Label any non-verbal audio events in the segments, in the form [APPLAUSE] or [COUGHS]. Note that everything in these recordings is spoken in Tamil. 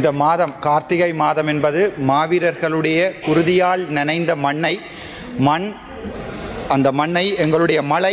இந்த மாதம் கார்த்திகை மாதம் என்பது மாவீரர்களுடைய குருதியால் நனைந்த மண்ணை மண் அந்த மண்ணை எங்களுடைய மலை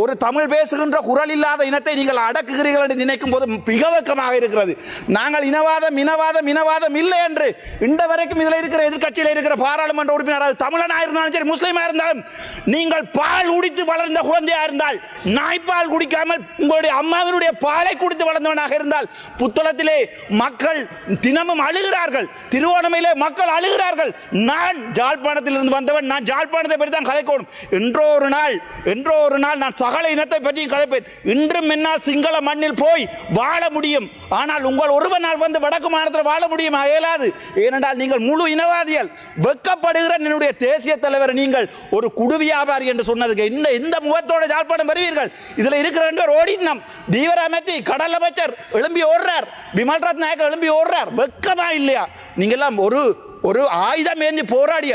ஒரு தமிழ் பேசுகின்ற குரல் இல்லாத இனத்தை நீங்கள் அடக்குகிறீர்கள் என்று நினைக்கும் போது மிக வெக்கமாக இருக்கிறது. நாங்கள் இனவாதம் இனவாதம் இனவாதம் இல்லை என்று இந்த வரைக்கும் இதில் இருக்கிற எதிர்க்கட்சியில் இருக்கிற பாராளுமன்ற உறுப்பினர் தமிழனாக இருந்தாலும் சரி முஸ்லீமாக இருந்தாலும் நீங்கள் பால் குடித்து வளர்ந்த குழந்தையா இருந்தால் நாய்ப்பால் குடிக்காமல் உங்களுடைய அம்மாவினுடைய பாலை குடித்து வளர்ந்தவனாக இருந்தால் புத்தளத்திலே மக்கள் தினமும் அழுகிறார்கள். திருவோணமையிலே மக்கள் அழுகிறார்கள். நான் ஜாழ்ப்பாணத்தில் இருந்து வந்தவன் நான் ஜாழ்ப்பாணத்தை பற்றி தான் கதைக்கணும். என்றோ ஒரு நாள் என்றோ ஒரு நாள் நான் சகல இனத்தை பற்றி கதைப்பேன். இன்றும் என்னால் சிங்கள மண்ணில் போய் வாழ முடியும். ஆனால் உங்கள் ஒருவனால் வந்து வடக்கு மாநிலத்தில் வாழ முடியுமா? இயலாது. ஏனென்றால் நீங்கள் முழு இனவாதிகள். வெக்கப்படுகிற என்னுடைய தேசிய தலைவர் நீங்கள் ஒரு குடு வியாபாரி என்று சொன்னதுக்கு இந்த இந்த முகத்தோட ஜாழ்ப்பாணம் வருவீர்கள். இதில் இருக்கிற ரெண்டு பேர் ஓடினம் தீவிர அமைத்தி கடல் அமைச்சர் எழும்பி ஓடுறார். விமல்ராஜ் ரத் நாயக்கர் எழும்பி ஓடுறார். வெக்கமா இல்லையா? நீங்கெல்லாம் ஒரு ஒரு ஆயுதம் ஏந்தி போராடிய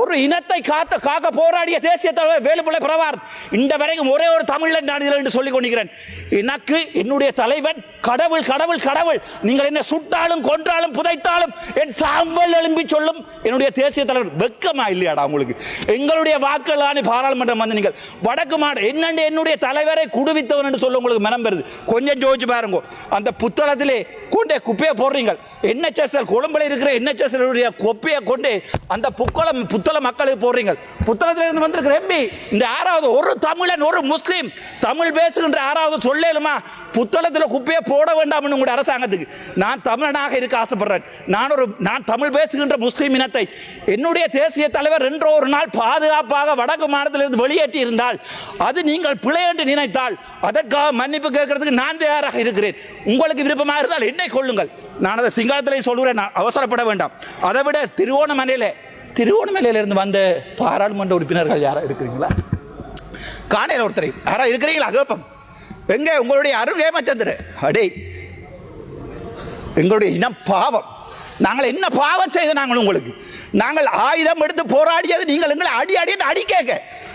ஒரு இனத்தை காத்த காக்க போராடிய தேசிய தலைவர் வேலுப்பிள்ளை பிரபார் இந்த வரைக்கும் ஒரே ஒரு தமிழன் நான் இதில் என்று சொல்லிக் கொண்டிருக்கிறேன். எனக்கு என்னுடைய தலைவன் கடவுள் கடவுள் கடவுள் நீங்கள் என்ன சுட்டாலும் கொன்றாலும் புதைத்தாலும் என் சாம்பல் எழும்பி சொல்லும் என்னுடைய தேசிய தலைவர். வெக்கமா இல்லையாடா உங்களுக்கு? எங்களுடைய வாக்குகளான பாராளுமன்றம் வந்து நீங்கள் வடக்கு மாடு என்னென்று என்னுடைய தலைவரை குடுவித்தவன் என்று சொல்ல உங்களுக்கு மனம் வருது. கொஞ்சம் ஜோதிச்சு பாருங்க அந்த புத்தளத்திலே கூண்டே குப்பையை போடுறீங்க என்ஹெச்எஸ்எல் கொழும்புல இருக்கிற என்ஹெச்எஸ்எல் குப்பையை கொண்டு அந்த புக்களம் புத்தள மக்களுக்கு போடுறீங்க புத்தகத்திலிருந்து வந்திருக்கிற எம்பி இந்த ஆறாவது ஒரு தமிழன் ஒரு முஸ்லீம் தமிழ் பேசுகின்ற ஆறாவது சொல்லலுமா புத்தளத்தில் குப்பையை போட வேண்டாம்னு உங்களுடைய அரசாங்கத்துக்கு. நான் தமிழனாக இருக்க ஆசைப்படுறேன். நான் ஒரு நான் தமிழ் பேசுகின்ற முஸ்லீம் இனத்தை என்னுடைய தேசிய தலைவர் ரெண்டோ ஒரு நாள் பாதுகாப்பாக வடக்கு மாநிலத்திலிருந்து வெளியேற்றி இருந்தால் அது நீங்கள் பிழை என்று நினைத்தால் அதற்காக மன்னிப்பு கேட்கறதுக்கு நான் தயாராக இருக்கிறேன். உங்களுக்கு விருப்பமாக இருந்தால் என்ன கொள்ளுங்கள். நான் அதை சிங்காரத்திலே சொல்கிறேன் நான் அவசரப்பட வேண்டாம். அதை விட திருவோணமலையில் திருவோணமலையிலிருந்து வந்த பாராளுமன்ற உறுப்பினர்கள் யாரா இருக்கிறீங்களா? காணையில் ஒருத்தரை. யாரா இருக்கிறீங்களா? கேப்பம். எங்க? உங்களுடைய அருள் ஏமாச்சந்திர அடே எங்களுடைய இனம் பாவம். நாங்கள் என்ன பாவம் செய்த நாங்கள் உங்களுக்கு? நாங்கள் ஆயுதம் எடுத்து போராடியது நீங்கள் எங்களை அடி அடி அடி கேட்க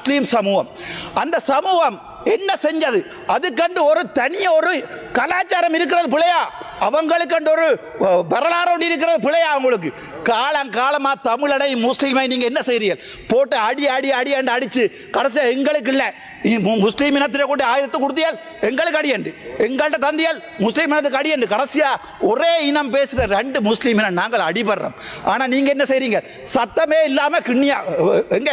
முஸ்லீம் சமூகம். அந்த சமூகம் என்ன செஞ்சது? அதுக்கண்டு ஒரு தனிய ஒரு கலாச்சாரம் இருக்கிறது பிள்ளையா அவங்களுக்கு கண்டு ஒரு வரலாறு ஒன்று இருக்கிறது பிள்ளையா அவங்களுக்கு? காலம் காலமா தமிழனை முஸ்லீமை நீங்க என்ன செய்றீர்கள் போட்டு அடி அடி அடி அண்டு அடிச்சு கடைசியா எங்களுக்கு இல்லை. முஸ்லீம் இனத்திலே கொண்டு ஆயுதத்தை கொடுத்தியால் எங்களுக்கு அடியண்டு எங்கள்கிட்ட தந்தியால் முஸ்லீம் இனத்துக்கு அடியண்டு கடைசியா ஒரே இனம் பேசுற ரெண்டு முஸ்லீம் இனம் நாங்கள் அடிபடுறோம். ஆனா நீங்க என்ன செய்றீங்க? சத்தமே இல்லாம கிண்ணியா எங்கே எங்க?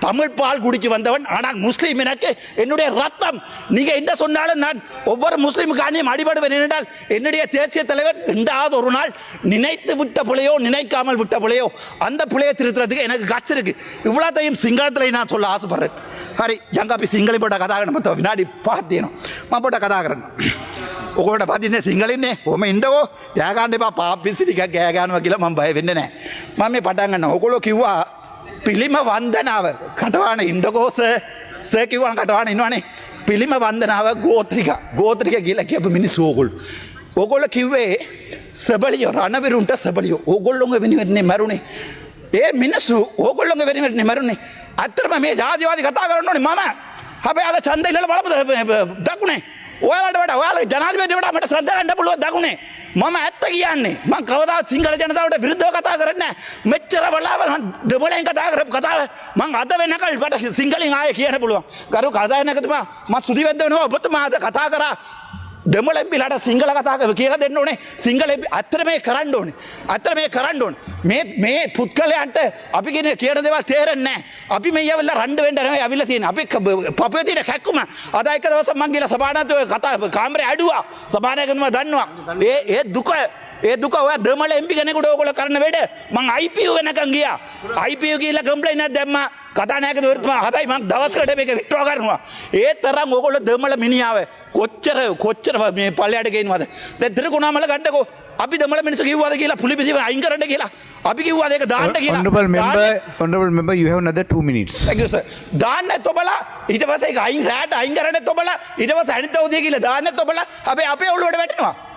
தமிழ் பால் குடிச்சு வந்தவன் ஆனால் முஸ்லீம் எனக்கு என்னுடைய ரத்தம் நீங்க என்ன சொன்னாலும் நான் ஒவ்வொரு முஸ்லீமுக்காண்டியும் அடிபடுவேன் என்றால் என்னுடைய தேசிய தலைவர் ரெண்டாவது ஒரு நாள் நினைத்து விட்ட பிள்ளையோ நினைக்காமல் விட்ட பிள்ளையோ அந்த பிள்ளையை திருத்துறதுக்கு எனக்கு கட்சி இருக்கு இவ்வளோத்தையும் சிங்களத்தில் நான் சொல்ல ஆசைப்படுறேன் ஹரி ஜங்காப்பி சிங்களி போட்ட கதாகரன் மொத்த வினாடி பார்த்தேனோ மா போட்ட கதாகரன் ඔකොට පතින්නේ සිංහලින්නේ හොම ඉන්ඩකෝ යෑගන්ඩපා පාපිසිටික ගෑගානුව කියලා මම බය වෙන්න නෑ මම මේ පටන්ගන්න ඔකොලො කිව්වා පිළිම වන්දනාව. කටවාන ඉන්ඩකෝස සෑකිවන කටවාන ඉන්නවානේ. පිළිම වන්දනාව ගෝත්‍රික ගෝත්‍රික කියල කියප මිනිස් ඕගුල් ඔගොල්ල කිව්වේ සබලියෝ රණවිරුන්ට සබලියෝ. ඕගොල්ලොඟ වෙනිවෙන්නේ මැරුණේ ඒ මිනිස්සු ඕගොල්ලොඟ වෙනිවෙන්නේ මැරුණේ අත්තරම මේ ජාතිවාදි කතා කරන්න ඕනේ මම. හැබැයි අද ඡන්දය ඉල්ලලා බලපද? දකුණේ ඔයාලට වඩා ඔයාලා ජනාධිපතිට වඩා මට ශ්‍රද්ධා ගන්න පුළුවන් දකුණේ. මම ඇත්ත කියන්නේ මම කවදාවත් සිංහල ජනතාවට විරුද්ධව කතා කරන්නේ නැහැ. මෙච්චර වෙලාව මම දෙමළෙන් කතා කරපු කතාව මම අද වෙනකල් මට සිංහලෙන් ආයේ කියන්න පුළුවන්. ගරු කතානායකතුමා මම සුදිවැද්ද වෙනවා. ඔබතුමා අද කතා කරා. දෙමලැබ්බිලට සිංහල කතාකව කියල දෙන්න ඕනේ. සිංහල අත්තර මේ කරන්න ඕනේ. අත්තර මේ කරන්න ඕන්. මේ පුද්ගලයන්ට අපි ගෙන කියන දෙවල් තේරෙන්නේ අපි මේ ඇවල්ල රන්ඩ වෙන්ඩරම ඇවිල තියෙන අපි පපතින හැක්කුම අදයික දවස මංගේල සමානතව කතා කාමර අඩුවා. සමානයකතුම දන්නවා. ඒ ඒ දුක ඒ දුක ඔය දෙමළ එම්පි කෙනෙකුට ඕගොල්ලෝ කරන වැඩ මං IPU වෙනකන් ගියා. IPU ගිහිල්ලා කම්ප්ලයින් එකක් දැම්මා. කතානායකතුමා හැබැයි මං දවසකට මේක විත්ඩ්‍රෝ කරනවා. ඒ තරම් ඕගොල්ලෝ දෙමළ මිනිහාව කොච්චර කොච්චර මේ පල්ලයට ගේනවද? දැන් තිරකුණාමල ගන්නකෝ. අපි දමල මිනිස්සු කිව්වාද කියලා පුලි පිළිව අයින් කරන්න කියලා. අපි කිව්වාද ඒක දාන්න කියලා. Honorable member, honorable member, you have another two minutes. Thank you, sir. දාන්න තොබලා ඊට පස්සේ ඒක අයින් රැට අයින් කරන්න තොබලා ඊට පස්සේ අනිත් අවුදිය කියලා දාන්න තොබලා අපි අපේ ඔළුවට වැටෙනවා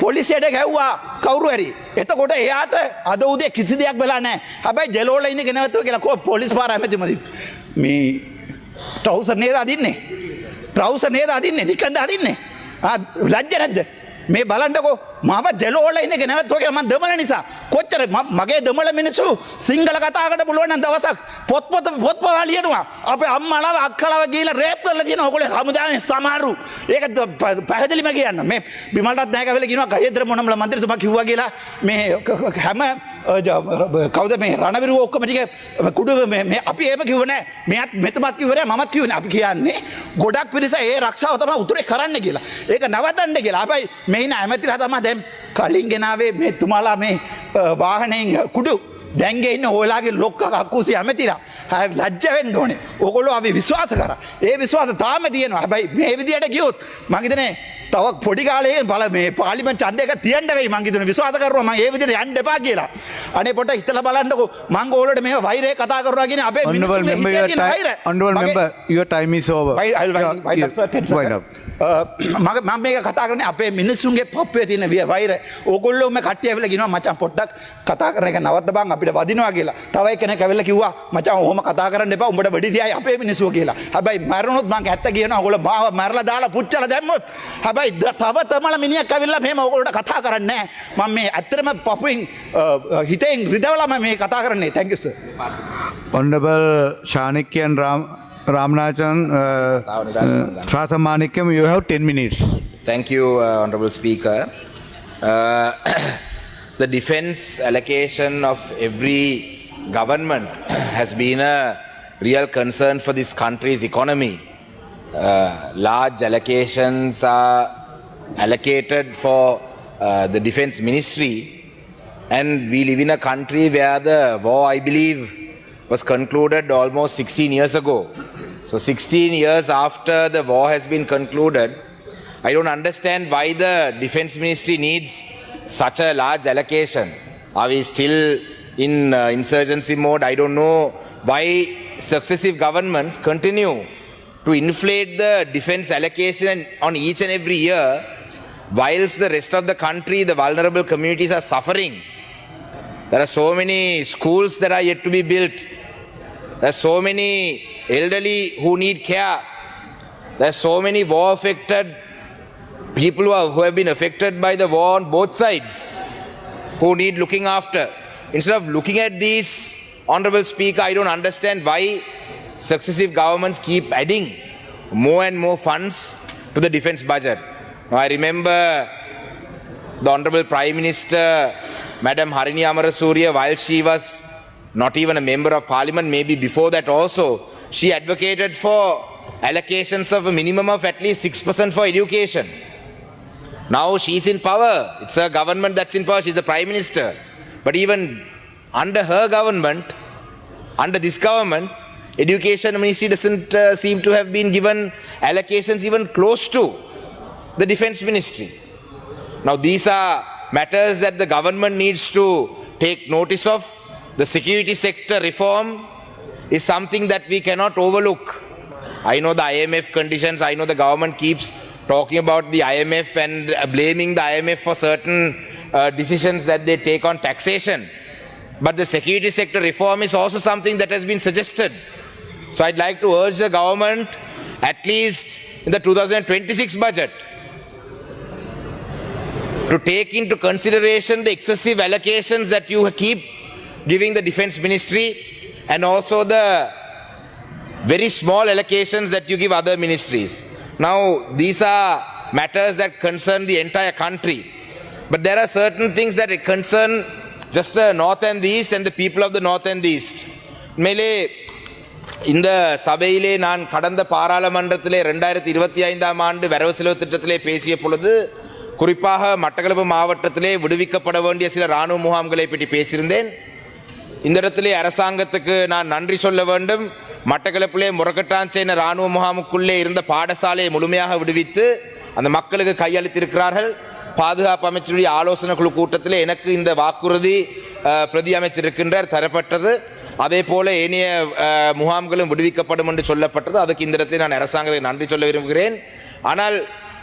පොලිසියට ගැව්වා කවුරු හරි එතකොට එයාට අද උදේ කිසි දෙයක් වෙලා නැහැ. හැබැයි ජෙලෝල ඉන්න ගෙනවතුව කියලා කෝ පොලිස් පාර ඇමතිමදි මේ ට්‍රවුසර් නේද අදින්නේ? ට්‍රවුසර් නේද අදින්නේ? නිකන්ද අදින්නේ? ආ, ලැජ්ජ නැද්ද? මේ බලන්නකෝ. මම ජෙලෝලයින එක නැවත්ව කියලා මම දෙමළ නිසා. කොච්චර මගේ දෙමළ මිනිස්සු සිංහල කතාකට පුළුවන් නම් දවසක් පොත්පොත පොත් පවා ලියනවා. අපේ අම්මලාව අක්කලාව ගිහිල්ලා රේප් කරලා දිනන ඔයගොල්ලෝ හමුදාවේ සමහරු. ඒක පැහැදිලිම කියන්න. මේ බිමල්ටත් නැගවෙලා කියනවා. ගයේන්ද්‍ර මොණම්ල මන්ත්‍රීතුමා කිව්වා කියලා මේ හැම කවද මේ රණවිරු ඔක්කොම ටික කුඩු මේ අපි ඒම කිවනේ මෙත් මෙතමත් කිවර මත් කිවන අපි කියන්නේ ගොඩක් පිරිස ඒ රක්ෂාව තම උතුරේ කරන්න කියලා. ඒක නවතන්න කියලා. අපයි මෙයින ඇමතිර තම දැම් කලින් ගෙනාවේ මේ තුමාලා මේ වාහනයෙන් කුඩු දැන්ගේන්න ඕලාගේ ලොක්ක අක්කුසි ඇමතිලා. හැ ලජ්ජවෙන් ඕන. ඔකොලො අපි විශ්වාස කර. ඒ විශ්වාස තාම තියනවා. හැබයි මේ විදියට ගියොත් මගතනේ තවක් පොඩිකාලේ බල මේ පාලිම චන්දයක තියන්ටවෙයි මංගේතුන විශවාස කරම ඒ විදිට යන්ඩපා කියලා. අනේ පොට හිතල බලන්නක. මංග ඕලට මේ වෛරය කතා කරගෙන අපේ ඔන්ඩුවල් මෙම ටයිම සෝව. Your තියෙන time, වෛරය. honorable මගේ- member, your time is over. Why- I'll wind- Yeah, wind up, sir, 10 yeah, wind second. up. මග මම මේක කතා කරන අපේ මිනිස්සුන්ගේ පොප්පේ තියෙන විය වෛර ඕගොල්ලෝම කට්ටිය ඇවිල්ලා කියනවා මචං පොඩ්ඩක් කතා කරන එක නවත්ත බං අපිට වදිනවා කියලා. තව කෙනෙක් ඇවිල්ලා කිව්වා මචං ඔහොම කතා කරන්න එපා උඹට වෙඩි තියයි අපේ මිනිස්සුෝ කියලා. හැබැයි මැරුණොත් මං ඇත්ත කියනවා ඔයගොල්ලෝ මාව මැරලා දාලා පුච්චලා දැම්මොත් හැබැයි ද- තව තමල මිනිහෙක් ඇවිල්ලා මෙහෙම ඔයගොල්ලෝට කතා කරන්නේ නැහැ. මම මේ ඇත්තටම පපුවෙන් අ, අ, හිතෙන් රිදවලා මම මේ කතා කරන්නේ. thank you sir. Honorable Shanikyan Ram, Ramnachan, uh, uh, Rasamanikyam, you have 10 minutes. Thank you, uh, Honorable Speaker. Uh, [COUGHS] the defense allocation of every government [COUGHS] has been a real concern for this country's economy. Uh, large allocations are allocated for uh, the defense ministry, and we live in a country where the war, I believe, was concluded almost 16 years ago. So, 16 years after the war has been concluded, I don't understand why the defense ministry needs such a large allocation. Are we still in uh, insurgency mode? I don't know why successive governments continue to inflate the defense allocation on each and every year, whilst the rest of the country, the vulnerable communities are suffering. There are so many schools that are yet to be built. There are so many elderly who need care. There are so many war affected people who, are, who have been affected by the war on both sides who need looking after. Instead of looking at these, Honorable Speaker, I don't understand why successive governments keep adding more and more funds to the defense budget. Now, I remember the Honorable Prime Minister, Madam Harini Amarasuriya, while she was not even a member of parliament, maybe before that also, she advocated for allocations of a minimum of at least 6% for education. Now she's in power. It's a government that's in power. She's the prime minister. But even under her government, under this government, education ministry doesn't uh, seem to have been given allocations even close to the defense ministry. Now these are matters that the government needs to take notice of. The security sector reform is something that we cannot overlook. I know the IMF conditions, I know the government keeps talking about the IMF and blaming the IMF for certain uh, decisions that they take on taxation. But the security sector reform is also something that has been suggested. So I'd like to urge the government, at least in the 2026 budget, to take into consideration the excessive allocations that you keep giving the defense ministry and also the very small allocations that you give other ministries. Now, these are matters that concern the entire country. But there are certain things that concern just the north and the east and the people of the north and the east. மேலே இந்த சபையிலே நான் கடந்த பாராளுமன்றத்திலே ரெண்டாயிரத்தி இருபத்தி ஐந்தாம் ஆண்டு வரவு செலவு திட்டத்திலே பேசிய பொழுது குறிப்பாக மட்டக்களப்பு மாவட்டத்திலே விடுவிக்கப்பட வேண்டிய சில இராணுவ முகாம்களை பற்றி பேசியிருந்தேன் இந்த இடத்திலே அரசாங்கத்துக்கு நான் நன்றி சொல்ல வேண்டும். மட்டக்களப்பிலே முரக்கட்டாஞ்சேன இராணுவ முகாமுக்குள்ளே இருந்த பாடசாலையை முழுமையாக விடுவித்து அந்த மக்களுக்கு கையளித்திருக்கிறார்கள். பாதுகாப்பு அமைச்சருடைய ஆலோசனை குழு கூட்டத்தில் எனக்கு இந்த வாக்குறுதி பிரதி அமைச்சிருக்கின்றார் தரப்பட்டது. அதே போல ஏனைய முகாம்களும் விடுவிக்கப்படும் என்று சொல்லப்பட்டது. அதுக்கு இந்த இடத்தில் நான் அரசாங்கத்துக்கு நன்றி சொல்ல விரும்புகிறேன். ஆனால்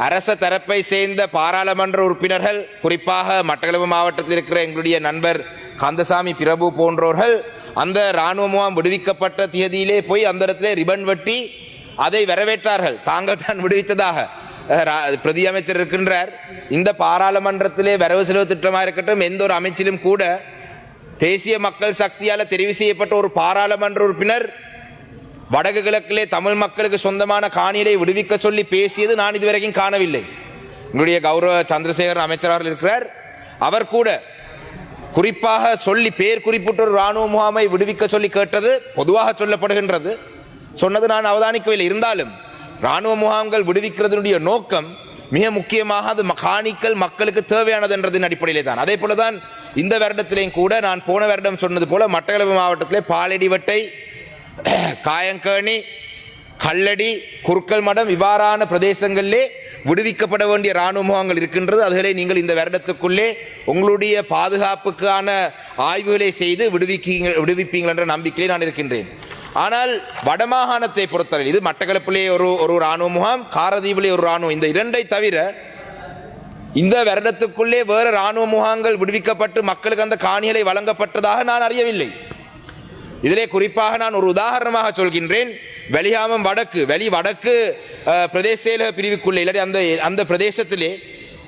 அரச தரப்பை சேர்ந்த பாராளுமன்ற உறுப்பினர்கள் குறிப்பாக மட்டக்களப்பு மாவட்டத்தில் இருக்கிற எங்களுடைய நண்பர் கந்தசாமி பிரபு போன்றோர்கள் அந்த இராணுவமாக விடுவிக்கப்பட்ட தியதியிலே போய் அந்த இடத்துல ரிபன் வெட்டி அதை வரவேற்றார்கள். தாங்கள் தான் விடுவித்ததாக. ரா- பிரதி அமைச்சர் இருக்கின்றார். இந்த பாராளுமன்றத்திலே வரவு செலவு திட்டமாக இருக்கட்டும் எந்த ஒரு அமைச்சிலும் கூட தேசிய மக்கள் சக்தியால் தெரிவு செய்யப்பட்ட ஒரு பாராளுமன்ற உறுப்பினர் வடக்கு கிழக்கிலே தமிழ் மக்களுக்கு சொந்தமான காணிகளை விடுவிக்க சொல்லி பேசியது நான் இதுவரைக்கும் காணவில்லை. எங்களுடைய கௌரவ சந்திரசேகரன் அமைச்சர் அவர்கள் இருக்கிறார். அவர் கூட குறிப்பாக சொல்லி பேர் குறிப்பிட்ட ஒரு இராணுவ முகாமை விடுவிக்க சொல்லி கேட்டது பொதுவாக சொல்லப்படுகின்றது. சொன்னது நான் அவதானிக்கவில்லை. இருந்தாலும் இராணுவ முகாம்கள் விடுவிக்கிறதுனுடைய நோக்கம் மிக முக்கியமாக அது ம- காணிக்கல் மக்களுக்கு தேவையானது என்றதின் அடிப்படையிலே தான். அதே போல தான் இந்த வருடத்திலேயும் கூட நான் போன வருடம் சொன்னது போல மட்டக்களப்பு மாவட்டத்திலே பாலடிவட்டை காயங்கேணி கல்லடி குறுக்கல் மடம் இவ்வாறான பிரதேசங்களிலே விடுவிக்கப்பட வேண்டிய இராணுவ முகாங்கள் இருக்கின்றது. அதுகளை நீங்கள் இந்த வருடத்துக்குள்ளே உங்களுடைய பாதுகாப்புக்கான ஆய்வுகளை செய்து விடுவிக்கீங்க விடுவிப்பீங்கள் என்ற நம்பிக்கையில் நான் இருக்கின்றேன். ஆனால் வடமாகாணத்தை பொறுத்தவரை இது மட்டக்களப்பிலே ஒரு ஒரு இராணுவ முகாம் காரதீபிலே ஒரு இராணுவம் இந்த இரண்டை தவிர இந்த வருடத்துக்குள்ளே வேறு இராணுவ முகாங்கள் விடுவிக்கப்பட்டு மக்களுக்கு அந்த காணிகளை வழங்கப்பட்டதாக நான் அறியவில்லை. இதிலே குறிப்பாக நான் ஒரு உதாரணமாக சொல்கின்றேன். வெளியாமம் வடக்கு வெளி வடக்கு அஹ், பிரதேச செயலக பிரிவுக்குள்ளே இல்லாட்டி அந்த அந்த பிரதேசத்திலே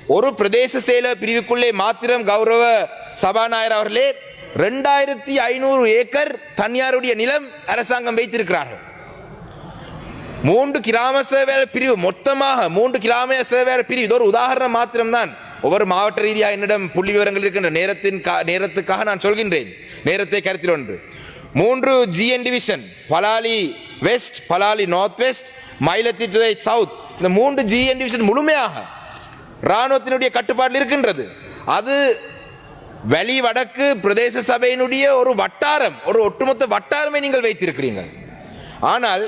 ஒரு பிரதேச செயலக பிரிவுக்குள்ளே மாத்திரம் கௌரவ சபாநாயகர் அவர்களே ரெண்டாயிரத்தி ஐநூறு ஏக்கர் தனியாருடைய நிலம் அரசாங்கம் வைத்திருக்கிறார்கள். மூன்று கிராம சேவையாளர் பிரிவு மொத்தமாக மூன்று கிராம சேவையாளர் பிரிவு இது ஒரு உதாரணம் மாத்திரம்தான். ஒவ்வொரு மாவட்ட ரீதியாக என்னிடம் புள்ளி விவரங்கள் இருக்கின்ற நேரத்தின் கா- நேரத்துக்காக நான் சொல்கின்றேன். நேரத்தை கருத்தில் ஒன்று மூன்று GN division Palali west Palali north west Myliddy to south இந்த மூன்று ஜிஎன் டிவிஷன் முழுமையாக இராணுவத்தினுடைய கட்டுப்பாட்டில் இருக்கின்றது. அது வெளி வடக்கு பிரதேச சபையினுடைய ஒரு வட்டாரம் ஒரு ஒட்டுமொத்த வட்டாரமே நீங்கள் வைத்திருக்கிறீர்கள். ஆனால்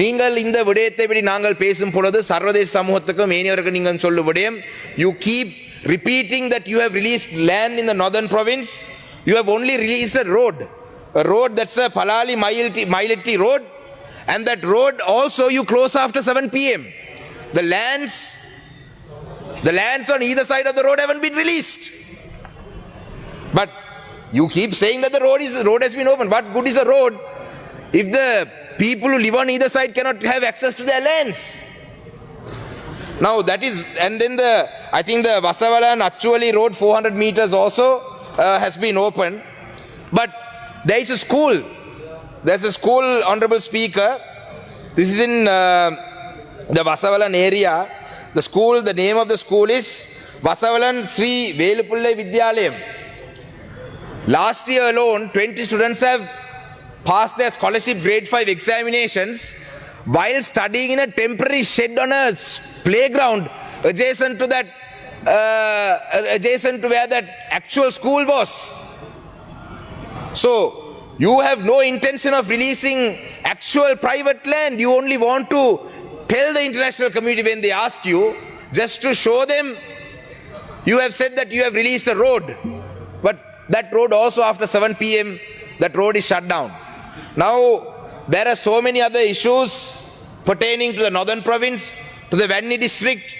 நீங்கள் இந்த விடயத்தை பற்றி நாங்கள் பேசும் பொழுது சர்வதேச சமூகத்துக்கும் ஏனியவர்கள் நீங்கள் சொல்லும் விடயம் you keep repeating that you have release land in the northern province you have only release a road a road that's a Palali Mailati road, and that road also you close after 7 pm. The lands, the lands on either side of the road haven't been released. But you keep saying that the road is road has been open. What good is a road if the people who live on either side cannot have access to their lands? Now that is, and then the, I think the Vasavala and road 400 meters also uh, has been open. But there is a school. There's a school, honorable speaker. This is in uh, the Vasavalan area. The school, the name of the school is Vasavalan Sri Velupullai Vidyalayam. Last year alone, 20 students have passed their scholarship grade 5 examinations while studying in a temporary shed on a playground adjacent to that, uh, adjacent to where that actual school was. So, you have no intention of releasing actual private land. You only want to tell the international community when they ask you, just to show them you have said that you have released a road, but that road also after 7 pm, that road is shut down. Now, there are so many other issues pertaining to the northern province, to the Vanni district,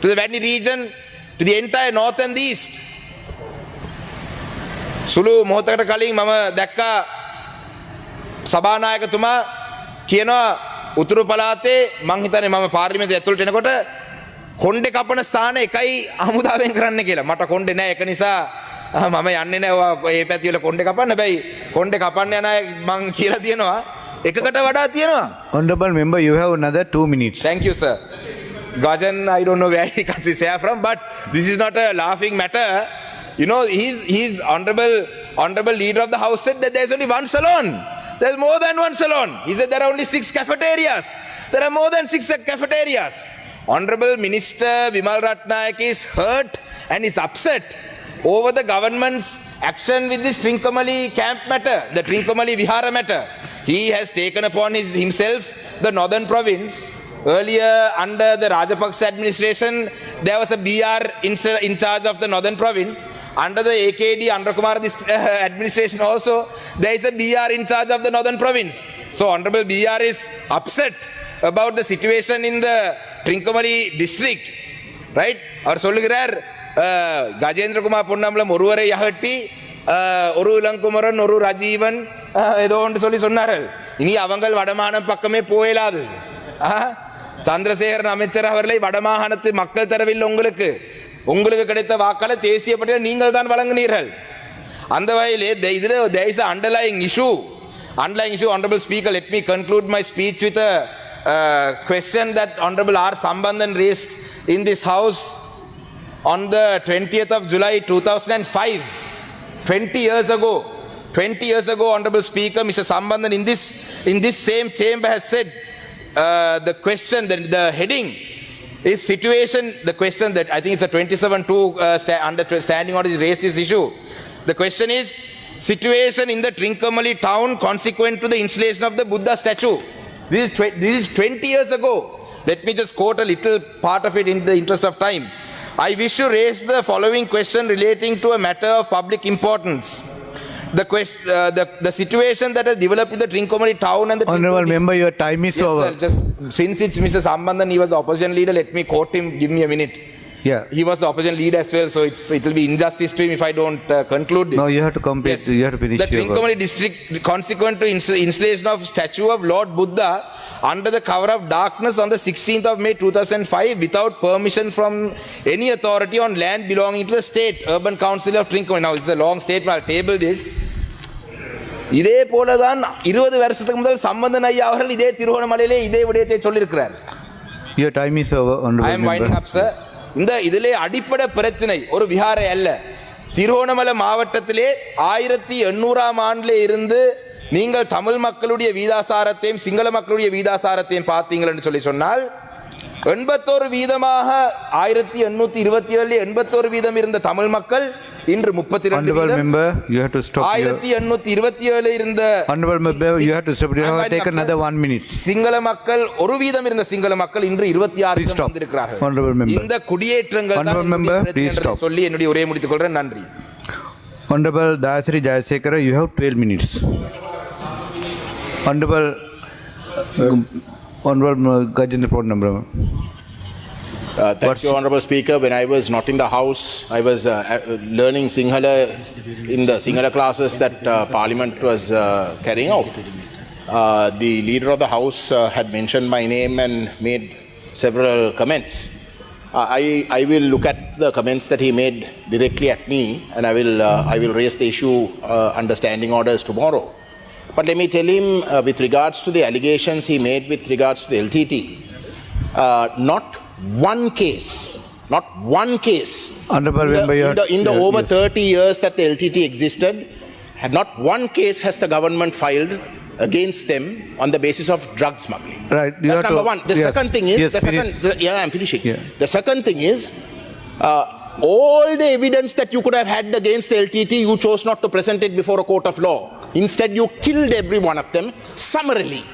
to the Vanni region, to the entire north and the east. සුළු මොහොතකට කලින් මම දැක්කා සභානායකතුමා කියනවා උතුරු පලාතේ මං හිතන්නේ මම පාර්ලිමේන්තු ඇතුළට එනකොට කොණ්ඩේ කපන ස්ථාන එකයි හමුදාවෙන් කරන්න කියලා. මට කොණ්ඩේ නැහැ ඒක නිසා මම යන්නේ ඔයා ඒ පැති වල කොණ්ඩේ කපන්න. හැබැයි කොණ්ඩේ කපන්න යන අය මං කියලා තියෙනවා එකකට වඩා තියෙනවා. Honorable member, you have another two minutes. Thank you, sir. Gajan, I don't know where he hair from, but this is not a laughing matter. You know, he's, he's honorable Honorable Leader of the House said that there's only one salon. There's more than one salon. He said there are only six cafeterias. There are more than six cafeterias. Honorable Minister Vimal Ratnayak is hurt and is upset over the government's action with this Trincomalee camp matter, the Trincomalee Vihara matter. He has taken upon his, himself the northern province. Earlier, under the Rajapaksa administration, there was a BR in, in charge of the northern province. Under the AKD, under Kumar this, uh, administration also, there is a BR in charge of the northern province. So, Honorable BR is upset about the situation in the Trincomalee district. Right? அவர் சொல்லுகிறார் அஹ், கஜேந்திரகுமார் பொன்னம்பலம் ஒருவரை அகட்டி அஹ், ஒரு இளங்குமரன் ஒரு ரஜீவன் அஹ், ஏதோ ஒன்று சொல்லி சொன்னார்கள் இனி அவங்கள் வடமானம் பக்கமே போயலாது ஆஹ், சந்திரசேகரன் அமைச்சர் அவர்களை வடமாகாணத்து மக்கள் தரவில்லை உங்களுக்கு உங்களுக்கு கிடைத்த வாக்களை தேசிய பட்டியல் நீங்கள் தான் வழங்கினீர்கள் அந்த வகையிலே the- இதில் there is a underlying issue underlying issue honorable speaker let me conclude my speech with a uh, question that honorable R Sambandhan raised in this house on the 20th of July 2005 20 years ago 20 years ago honorable speaker mr Sambandhan in this in this same chamber has said uh, the question the, the heading is situation the question that i think it's a 27 2 uh, sta- under standing order is raised this issue the question is situation in the Trincomalee town consequent to the installation of the Buddha statue. This is, this is 20 years ago. Let me just quote a little part of it in the interest of time. I wish to raise the following question relating to a matter of public importance. The, quest, uh, the, the situation that has developed in the Trincomalee town and the Honorable Trincomalee- member, your time is Yes, over. sir, just since it's Mr. Sambandhan, he was the opposition leader, let me quote him, give me a minute. Yeah. He was the opposition leader as well, so it's, it will be injustice to him if I don't uh, conclude this. No, you have to complete- you have to finish The your work. Trincomalee district, consequent to ins- installation of statue of Lord Buddha under the cover of darkness on the 16th of May 2005 without permission from any authority on land belonging to the state, Urban Council of Trincomalee. Now, it's a long statement, I'll table this. இதே போலதான் இருபது வருஷத்துக்கு முதல் சம்பந்தன் ஐயா அவர்கள் இதே திருவோணமலையிலே இதே விடயத்தை சொல்லியிருக்கிறார் Your time is over, I honorable M winding member. Up sir இந்த இதிலே அடிப்படை பிரச்சனை ஒரு விகாரை அல்ல. திருவோணமலை மாவட்டத்திலே ஆயிரத்தி எண்ணூறாம் ஆண்டிலே இருந்து நீங்கள் தமிழ் மக்களுடைய வீதாசாரத்தையும் சிங்கள மக்களுடைய வீதாசாரத்தையும் பார்த்தீங்கன்னு சொல்லி சொன்னால் எண்பத்தோரு வீதமாக ஆயிரத்தி எண்ணூற்றி இருபத்தி ஏழு எண்பத்தோரு வீதம் இருந்த தமிழ் மக்கள் இன்று முப்பத்தி ரெண்டு Honorable வீதம் member, you have to stop your... ஆயிரத்தி எண்ணூத்தி இருபத்தி ஏழு இருந்த Honorable member, you have to stop. You I'm have to winding take up, sir. another one minute. Sinhala மக்கள் ஒரு வீதம் இருந்த சிங்கள மக்கள் இன்று இருபத்தி ஆறு. வந்திருக்கிறார்கள் Honorable member. இந்த குடியேற்றங்கள் Honorable member, please stop. சொல்லி என்னுடைய உரையை முடித்துக் கொள்றேன் நன்றி Honorable Dayasri Jayasekara, you have 12 minutes. Honorable, uh, Honorable Gajendra Ponnambalam. Uh, Thank you, Honorable Speaker. When I was not in the House, I was uh, uh, learning Sinhala in the Sinhala classes that uh, Parliament was uh, carrying out. Uh, The leader of the House uh, had mentioned my name and made several comments. Uh, I, I will look at the comments that he made directly at me and I will, uh, I will raise the issue uh, under standing orders tomorrow. But let me tell him uh, with regards to the allegations he made with regards to the LTT, uh, not one case, not one case. Honorable in the, in the, in the yeah, over yes. 30 years that the LTT existed, had not one case has the government filed against them on the basis of drug smuggling. Right, you That's have to- number one. The yes, second thing is, yes, the second, yeah, I'm finishing. Yeah. The second thing is, uh, all the evidence that you could have had against the LTT, you chose not to present it before a court of law. Instead, you killed every one of them summarily.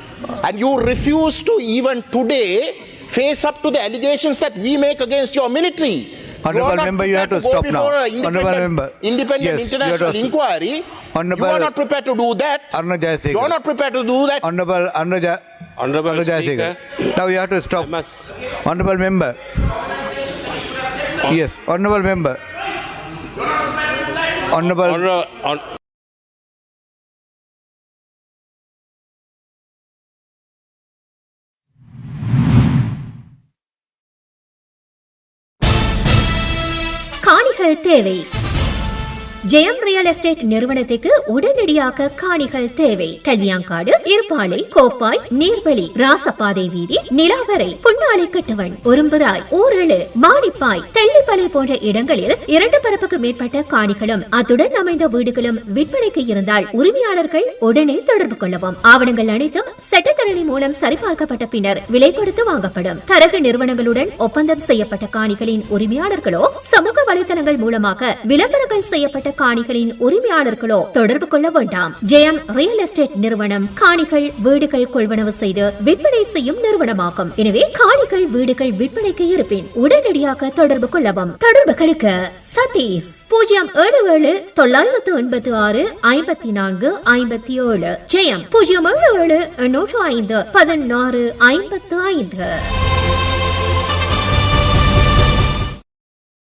And you refuse to even today face up to the allegations that we make against your military. Honorable not member, you have prepared to go stop now. before a Honorable independent, member. independent Yes, international to- inquiry. you are not prepared to do that. Aruna Jayasekara. You are not prepared to do that. Honorable Anuja. Honorable Anuja Speaker. Now you have to stop. Honorable member. Yes, honorable member. Honorable, honor, தேவை ஜெயம் ரியல் எஸ்டேட் நிறுவனத்துக்கு உடனடியாக காணிகள் தேவை. கல்வியாங்காடு இருப்பாலை கோப்பாய் நீர்வழி ராசப்பாதை வீதி நிலாவரை புன்னாலை கட்டுவன் உரும்புராய் ஊரழு மானிப்பாய் தெல்லிப்பளை போன்ற இடங்களில் இரண்டு பரப்புக்கு மேற்பட்ட காணிகளும் அத்துடன் அமைந்த வீடுகளும் விற்பனைக்கு இருந்தால் உரிமையாளர்கள் உடனே தொடர்பு கொள்ளவும். ஆவணங்கள் அனைத்தும் சட்டத்தரணி மூலம் சரிபார்க்கப்பட்ட பின்னர் விலை கொடுத்து வாங்கப்படும். தரகு நிறுவனங்களுடன் ஒப்பந்தம் செய்யப்பட்ட காணிகளின் உரிமையாளர்களோ சமூக வலைதளங்கள் மூலமாக விளம்பரங்கள் செய்யப்பட்ட காணிகளின் உரிமையாளர்களோ தொடர்பு கொள்ள வேண்டாம். ஜெயம் ரியல் எஸ்டேட் நிறுவனம் காணிகள் வீடுகள் கொள்வனவு செய்து விற்பனை செய்யும் நிறுவனமாகும். எனவே காணிகள் வீடுகள் விற்பனைக்கு இருப்பின் உடனடியாக தொடர்பு கொள்ளவும். தொடர்புகளுக்கு சதீஷ் பூஜ்ஜியம் ஏழு ஏழு தொள்ளாயிரத்து எண்பத்தி ஆறு ஐம்பத்தி நான்கு ஐம்பத்தி ஏழு ஜெயம் பூஜ்ஜியம் ஏழு ஏழு எண்ணூற்று ஐந்து பதினாறு ஐம்பத்து ஐந்து.